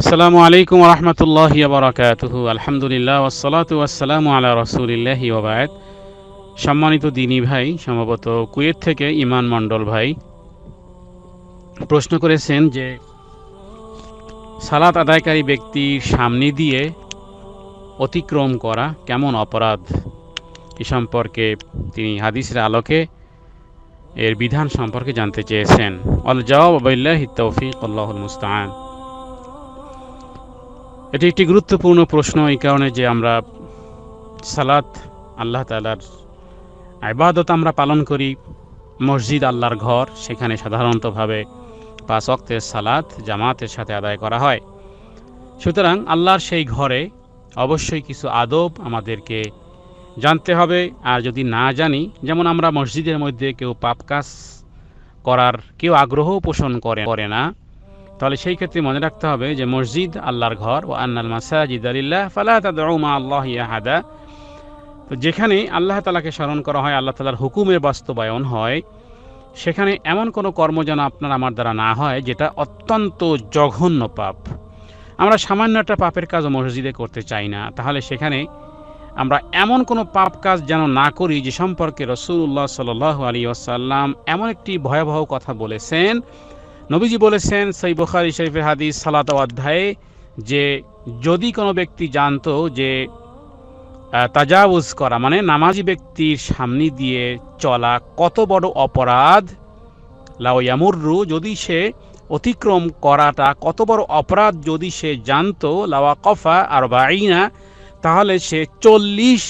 আসসালামু আলাইকুম রহমতুল্লাহ বারাকাতুহু। আলহামদুলিল্লাহ ওসলাত ওয়াসালাম আলা রসুলিল্লাহ ওবায়দ সম্মানিত দিনী ভাই, সম্ভবত কুয়েত থেকে ইমান মণ্ডল ভাই, প্রশ্ন করেছেন যে, সালাত আদায়কারী ব্যক্তির সামনে দিয়ে অতিক্রম করা কেমন অপরাধ? এ সম্পর্কে তিনি হাদিসের আলোকে এর বিধান সম্পর্কে জানতে চেয়েছেন। অল জবাব আবাইল্লাহ তৌফিক, আল্লাহুল মুস্তান এটি একটি গুরুত্বপূর্ণ প্রশ্ন এই কারণে যে আমরা সালাত আল্লাহ তালার আবাদত আমরা পালন করি, মসজিদ আল্লাহর ঘর, সেখানে সাধারণতভাবে পাঁচ অক্তের সালাত জামাতের সাথে আদায় করা হয়। সুতরাং আল্লাহর সেই ঘরে অবশ্যই কিছু আদব আমাদেরকে জানতে হবে। আর যদি না জানি, যেমন আমরা মসজিদের মধ্যে কেউ পাপ কাজ করার কেউ আগ্রহ পোষণ করে করে না তাহলে সেই ক্ষেত্রে মনে রাখতে হবে যে মসজিদ আল্লাহর ঘর ও আন্নাল মাসাজিদ আলিল্লাহ ফালাহ তাদমা আল্লাহ ইয়াহাদা তো যেখানে আল্লাহ তালাকে স্মরণ করা হয়, আল্লাহ তালার হুকুমের বাস্তবায়ন হয়, সেখানে এমন কোনো কর্ম যেন আপনার আমার দ্বারা না হয়, যেটা অত্যন্ত জঘন্য পাপ। আমরা সামান্য একটা পাপের কাজ মসজিদে করতে চাই না। তাহলে সেখানে আমরা এমন কোনো পাপ কাজ যেন না করি, যে সম্পর্কে রসুল্লাহ সাল আলী আসাল্লাম এমন একটি ভয়াবহ কথা বলেছেন নবীজি বলেছেন সেই বুখারি শরীফের হাদিস সালাত অধ্যায়ে যে যদি কোনো ব্যক্তি জানতো যে তাজাউজ করা মানে নামাজি ব্যক্তির সামনে দিয়ে চলা কত বড় অপরাধ লাওয়ামুররু যদি সে অতিক্রম করাটা কত বড় অপরাধ যদি সে জানতো, লাওয়া কফা আর বাইনা তাহলে সে চল্লিশ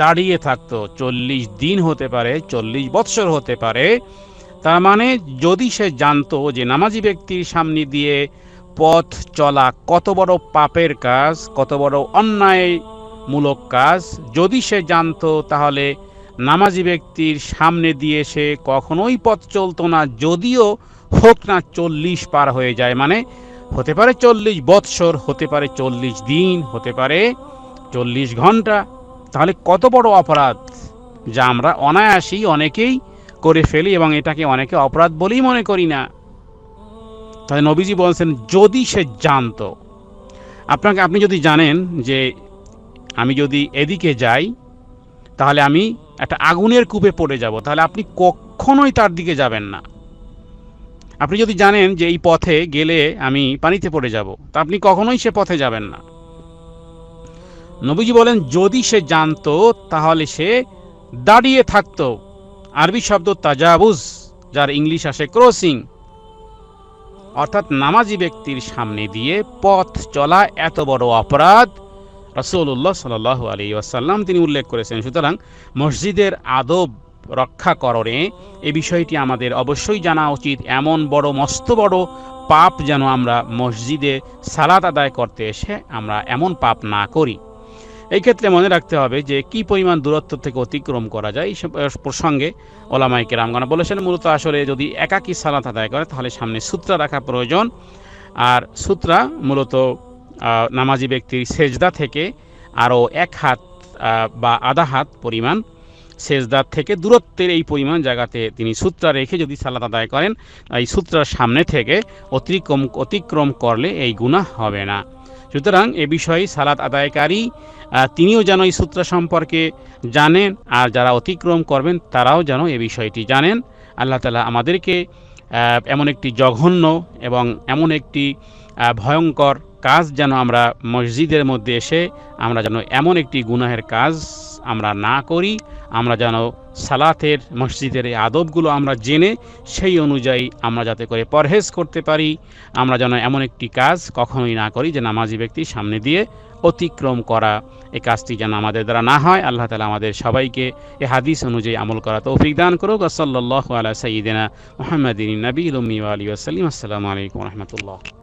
দাঁড়িয়ে থাকতো, চল্লিশ দিন হতে পারে, চল্লিশ বৎসর হতে পারে। তার মানে যদি সে জানতো যে নামাজি ব্যক্তির সামনে দিয়ে পথ চলা কত বড় পাপের কাজ, কত বড় অন্যায়মূলক কাজ, যদি সে জানতো তাহলে নামাজি ব্যক্তির সামনে দিয়ে সে কখনোই পথ চলতো না, যদিও হোক না চল্লিশ পার হয়ে যায়। মানে হতে পারে চল্লিশ বৎসর, হতে পারে চল্লিশ দিন, হতে পারে চল্লিশ ঘণ্টা। তাহলে কত বড় অপরাধ যা আমরা অনায়াসেই অনেকেই করে ফেলি এবং এটাকে অনেকে অপরাধ বলেই মনে করি না। তাহলে নবীজি বলছেন, যদি সে জানতো। আপনাকে, আপনি যদি জানেন যে আমি যদি এদিকে যাই, তাহলে আমি একটা আগুনের কূপে পড়ে যাব। তাহলে আপনি কখনোই তার দিকে যাবেন না। আপনি যদি জানেন যে এই পথে গেলে আমি পানিতে পড়ে যাব, তা আপনি কখনোই সে পথে যাবেন না। নবীজি বলেন, যদি সে জানতো, তাহলে সে দাঁড়িয়ে থাকতো। আরবি শব্দ তাজাবুজ, যার ইংলিশ আসে ক্রসিং। অর্থাৎ নামাজি ব্যক্তির সামনে দিয়ে পথ চলা এত বড় অপরাধ রসুল্লাহ সাল আলী আসাল্লাম তিনি উল্লেখ করেছেন। সুতরাং মসজিদের আদব রক্ষা রক্ষাকরণে এ বিষয়টি আমাদের অবশ্যই জানা উচিত। এমন বড়, মস্ত বড় পাপ যেন আমরা মসজিদে সালাত আদায় করতে এসে আমরা এমন পাপ না করি। এই ক্ষেত্রে মনে রাখতে হবে যে কি পরিমাণ দূরত্ব থেকে অতিক্রম করা যায় এই প্রসঙ্গে ওলামাইকে রামগানা বলেছেন, মূলত আসলে যদি একাকী সালাত আদায় করে তাহলে সামনে সূত্রা রাখা প্রয়োজন। আর সূত্রা মূলত নামাজি ব্যক্তির সেজদা থেকে আরও এক হাত বা আধা হাত পরিমাণ সেজদার থেকে দূরত্বের এই পরিমাণ জায়গাতে তিনি সূত্রা রেখে যদি সালাত আদায় করেন, এই সূত্রার সামনে থেকে অতিক্রম অতিক্রম করলে এই গুণা হবে না। সুতরাং এ বিষয়ে সালাত আদায়কারী তিনিও যেন এই সূত্র সম্পর্কে জানেন, আর যারা অতিক্রম করবেন তারাও যেন এ বিষয়টি জানেন। আল্লাহ তালা আমাদেরকে এমন একটি জঘন্য এবং এমন একটি ভয়ঙ্কর কাজ যেন আমরা মসজিদের মধ্যে এসে আমরা যেন এমন একটি গুনাহের কাজ আমরা না করি আমরা যেন সালাতের মসজিদের এই আদবগুলো আমরা জেনে সেই অনুযায়ী আমরা যাতে করে পরহেজ করতে পারি। আমরা যেন এমন একটি কাজ কখনোই না করি যে নামাজি ব্যক্তির সামনে দিয়ে অতিক্রম করা। এই কাজটি যেন আমাদের দ্বারা না হয়। আল্লাহ তালা আমাদের সবাইকে এ হাদিস অনুযায়ী আমল করা তৌফিক দান করুক। সাল্লাহ আলা সঈদিনা মোহাম্মদিন নবী উম্মি আলী আসসালামু আলাইকুম রহমতুল্লাহ।